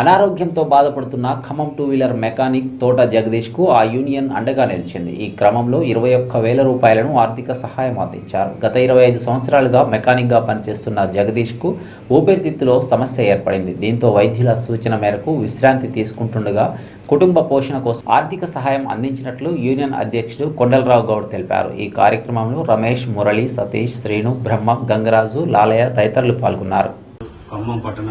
అనారోగ్యంతో బాధపడుతున్న Khammam two wheeler mechanic తోట జగదీష్కు ఆ యూనియన్ అండగా నిలిచింది. ఈ క్రమంలో ఇరవై ఒక్క వేల రూపాయలను ఆర్థిక సహాయం అందించారు. గత ఇరవై ఐదు సంవత్సరాలుగా మెకానిక్గా పనిచేస్తున్న జగదీష్కు ఊపిరితిత్తులో సమస్య ఏర్పడింది. దీంతో వైద్యుల సూచన మేరకు విశ్రాంతి తీసుకుంటుండగా కుటుంబ పోషణ కోసం ఆర్థిక సహాయం అందించినట్లు యూనియన్ అధ్యక్షుడు కొండలరావు గౌడ్ తెలిపారు. ఈ కార్యక్రమంలో రమేష్ మురళి సతీష్ శ్రీను బ్రహ్మ గంగరాజు లాలయ్య తదితరులు పాల్గొన్నారు. ఖమ్మం పట్టణ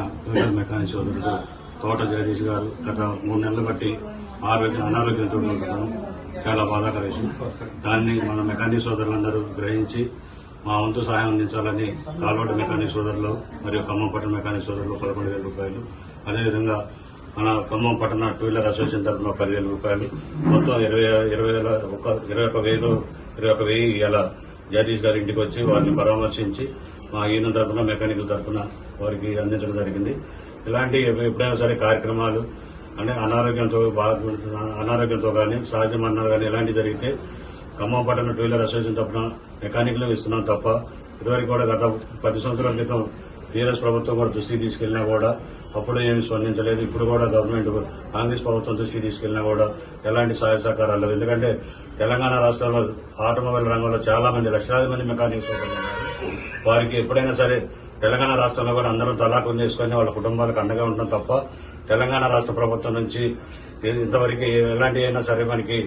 మెకానిక్ సోదరుడు తోట జగదీష్ గారు గత మూడు నెలలు బట్టి ఆరోగ్య అనారోగ్యంతో ఉండడం చాలా బాధాకర విషయం. దాన్ని మన మెకానిక్ సోదరులందరూ గ్రహించి మా వంతు సహాయం అందించాలని కాల్వటి మెకానిక్ సోదరులు మరియు ఖమ్మం పట్టణ మెకానిక్ సోదరులు పదకొండు వేల రూపాయలు. అదేవిధంగా మన ఖమ్మం పట్టణ టూ వీలర్ అసోసియేషన్ తరఫున పదివేల రూపాయలు. మొత్తం ఇరవై ఇరవై వేల ఒక ఇరవై ఒక వేలు ఇరవై ఒక వెయ్యి ఇలా జగదీష్ గారి ఇంటికి వచ్చి వారిని పరామర్శించి మా ఈయన తరఫున మెకానికల్ తరఫున వారికి అందించడం జరిగింది. ఇలాంటి ఎప్పుడైనా సరే కార్యక్రమాలు అంటే అనారోగ్యంతో బాధ అనారోగ్యంతో కానీ సహజ మరణాలు కానీ ఇలాంటివి జరిగితే ఖమ్మం పట్టణ టూ వీలర్ అసోసియేషన్ తప్పున మెకానిక్లు ఇస్తున్నాం తప్ప ఇదివరకు కూడా గత పది సంవత్సరాల క్రితం టీఆర్ఎస్ ప్రభుత్వం కూడా దృష్టికి తీసుకెళ్ళినా కూడా అప్పుడు ఏమి స్పందించలేదు. ఇప్పుడు కూడా గవర్నమెంట్ కాంగ్రెస్ ప్రభుత్వం దృష్టికి తీసుకెళ్ళినా కూడా ఎలాంటి సహాయ సహకారాలు లేవు. ఎందుకంటే తెలంగాణ రాష్ట్రంలో ఆటోమొబైల్ రంగంలో చాలా మంది లక్షలాది మంది మెకానిక్స్ వారికి ఎప్పుడైనా సరే తెలంగాణ రాష్ట్రంలో కూడా అందరూ తలాఖం చేసుకుని వాళ్ళ కుటుంబాలకు అండగా ఉండడం తప్ప తెలంగాణ రాష్ట్ర ప్రభుత్వం నుంచి ఇంతవరకు ఎలాంటి అయినా సరే మనకి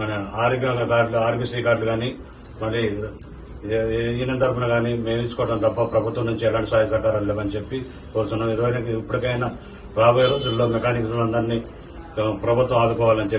మన ఆరోగ్య కార్డులు ఆరోగ్యశ్రీ కార్డులు కానీ మళ్ళీ ఈయన తరఫున కానీ మేము ఇచ్చుకోవడం తప్ప ప్రభుత్వం నుంచి ఎలాంటి సహాయ సహకారాలు లేవని చెప్పి కోరుతున్నాం. ఇదివరకు ఇప్పటికైనా రాబోయే రోజుల్లో మెకానిక్స్ అందరినీ ప్రభుత్వం ఆదుకోవాలని చెప్పి